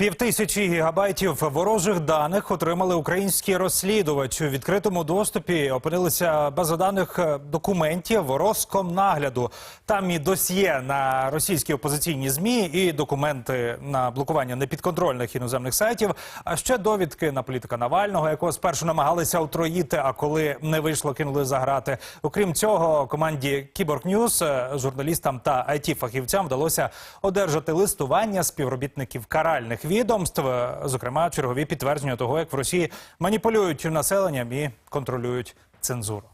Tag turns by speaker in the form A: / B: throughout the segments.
A: Півтисячі гігабайтів ворожих даних отримали українські розслідувачі. У відкритому доступі опинилися база даних е, документів Роскомнагляду. Там і досьє на російські опозиційні змі, і документи на блокування непідконтрольних іноземних сайтів. А ще довідки на політика Навального, якого спершу намагалися отруїти, а коли не вийшло, кинули за грати. Окрім цього, команді Кіборг Ньюс, е, журналістам та it фахівцям вдалося одержати листування співробітників каральних відомств, зокрема чергові підтвердження того, як в Росії маніпулюють населенням і контролюють цензуру.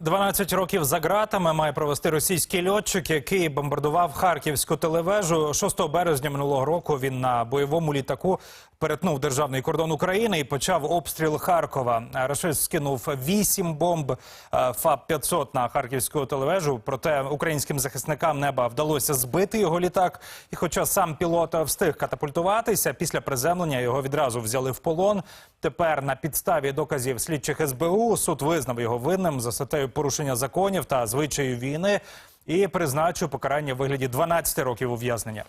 A: 12 років за ґратами має провести російський льотчик, який бомбардував харківську телевежу. 6 березня минулого року він на бойовому літаку перетнув державний кордон України і почав обстріл Харкова. Рашист скинув 8 бомб е, ФАП-500 на харківську телевежу. Проте українським захисникам неба вдалося збити його літак. І хоча сам пілот встиг катапультуватися, після приземлення його відразу взяли в полон. Тепер на підставі доказів слідчих СБУ суд визнав його винним за статтею порушення законів та звичаїв війни і призначив покарання в вигляді 12 років ув'язнення.